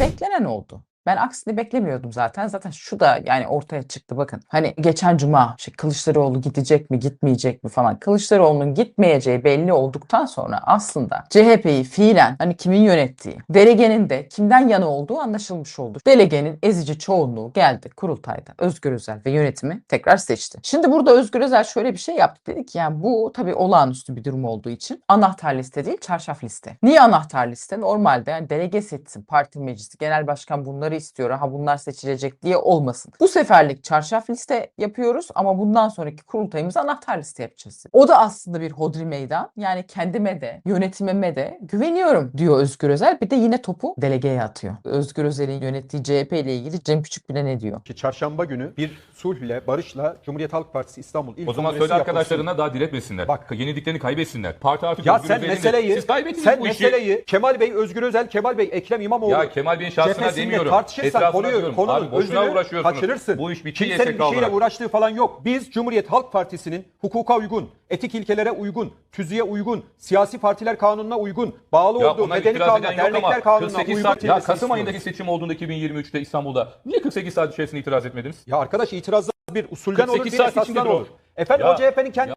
Beklenen oldu. Ben aksini beklemiyordum zaten. Zaten şu da yani ortaya çıktı bakın. Hani geçen cuma işte Kılıçdaroğlu gidecek mi gitmeyecek mi falan. Kılıçdaroğlu'nun gitmeyeceği belli olduktan sonra aslında CHP'yi fiilen hani kimin yönettiği, delegenin de kimden yana olduğu anlaşılmış oldu. Delegenin ezici çoğunluğu geldi kurultayda. Özgür Özel ve yönetimi tekrar seçti. Şimdi burada Özgür Özel şöyle bir şey yaptı. Dedi ki yani bu tabii olağanüstü bir durum olduğu için anahtar liste değil çarşaf liste. Niye anahtar liste? Normalde yani delege seçsin parti meclisi, genel başkan bunları istiyor. Ha bunlar seçilecek diye olmasın. Bu seferlik çarşaf liste yapıyoruz ama bundan sonraki kurultayımızı anahtar liste yapacağız. O da aslında bir hodri meydan. Yani kendime de yönetimime de güveniyorum diyor Özgür Özel. Bir de yine topu delegeye atıyor. Özgür Özel'in yönettiği CHP ile ilgili Cem Küçük bile ne diyor? ki çarşamba günü bir sulhle, barışla Cumhuriyet Halk Partisi İstanbul İl O zaman söyle yapılsın. arkadaşlarına daha diretmesinler. Bak. Yenildiklerini kaybetsinler. Parti artık Ya Özgür sen Özel'in de- meseleyi, Siz kaybettiniz sen bu işi. meseleyi Kemal Bey, Özgür Özel, Kemal Bey, Ekrem İmamoğlu Ya Kemal Bey'in şahsına cephesinde demiyorum. Tartışırsan konuyu, konunun özünü uğraşıyorsunuz. kaçırırsın. Bu iş bitti Kimsenin bir şeyle uğraştığı falan yok. Biz Cumhuriyet Halk Partisi'nin hukuka uygun, etik ilkelere uygun, tüzüğe uygun, siyasi partiler kanununa uygun, bağlı Ya olduğu medeni kanuna, dernekler kanununa 48 uygun saat, ya Kasım ayındaki seçim olduğunda 2023'te İstanbul'da niye 48 saat içerisinde itiraz etmediniz? Ya arkadaş itirazlar bir usulden olur, 48 bir saat esasdan içindedir o. olur. Efendim Ya- o CHP'nin kendi